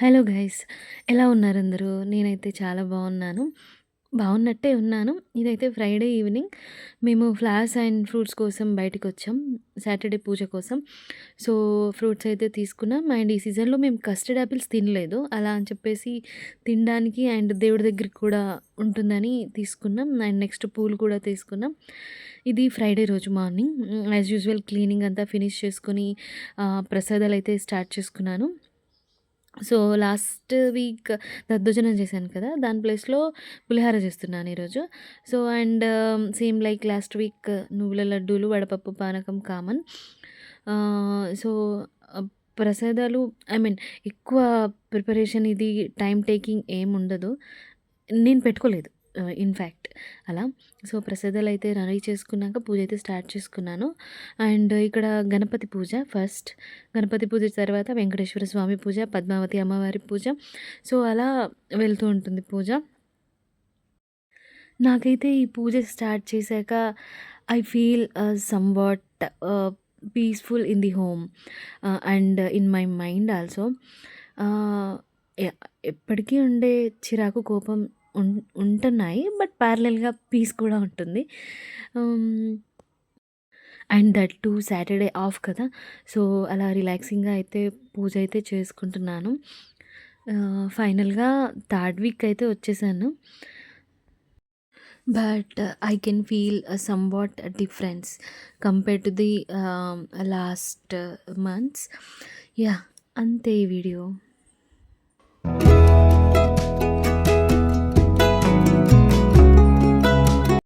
Hello guys ఎలా ఉన్నారు అందరూ? నేనైతే చాలా బాగున్నాను. బాగున్నట్టే ఉన్నాను. ఇదైతే ఫ్రైడే ఈవినింగ్. మేము ఫ్లవర్స్ అండ్ ఫ్రూట్స్ కోసం బయటకు వచ్చాం సాటర్డే పూజ కోసం. సో ఫ్రూట్స్ అయితే తీసుకున్నాం. అండ్ ఈ సీజన్లో మేము కస్టర్డ్ యాపిల్స్ తినలేదు. అలా అని చెప్పేసి తినడానికి అండ్ దేవుడి దగ్గరికి కూడా ఉంటుందని తీసుకున్నాం. అండ్ నెక్స్ట్ పూలు కూడా తీసుకున్నాం. ఇది ఫ్రైడే రోజు మార్నింగ్. యాజ్ యూజువల్ క్లీనింగ్ అంతా ఫినిష్ చేసుకుని ప్రసాదాలు అయితే స్టార్ట్ చేసుకున్నాను. సో లాస్ట్ వీక్ దద్దోజనం చేశాను కదా! దాని ప్లేస్లో పులిహార చేస్తున్నాను ఈరోజు. So and same like last week నువ్వుల లడ్డూలు వడపప్పు పానకం కామన్. సో ప్రసాదాలు ఐ మీన్ ఎక్కువ ప్రిపరేషన్ ఇది టైం టేకింగ్ ఏం ఉండదు. నేను పెట్టుకోలేదు. ఇన్ఫ్యాక్ట్ అలా. సో ప్రసాదాలు అయితే రెడీ చేసుకున్నాక పూజ అయితే స్టార్ట్ చేసుకున్నాను. అండ్ ఇక్కడ గణపతి పూజ ఫస్ట్. గణపతి పూజ తర్వాత వెంకటేశ్వర స్వామి పూజ పద్మావతి అమ్మవారి పూజ. సో అలా వెళ్తూ ఉంటుంది పూజ. నాకైతే ఈ పూజ స్టార్ట్ చేశాక I feel somewhat peaceful in the home and in my mind also ఎప్పటికీ ఉండే చిరాకు కోపం ఉంటున్నాయి బట్ ప్యారలల్గా పీస్ కూడా ఉంటుంది. And that to Saturday off కదా సో అలా రిలాక్సింగ్గా అయితే పూజ అయితే చేసుకుంటున్నాను. ఫైనల్గా థర్డ్ వీక్ అయితే వచ్చేసాను. But I can feel somewhat difference compare to the last months. Yeah అంతే ఈ వీడియో.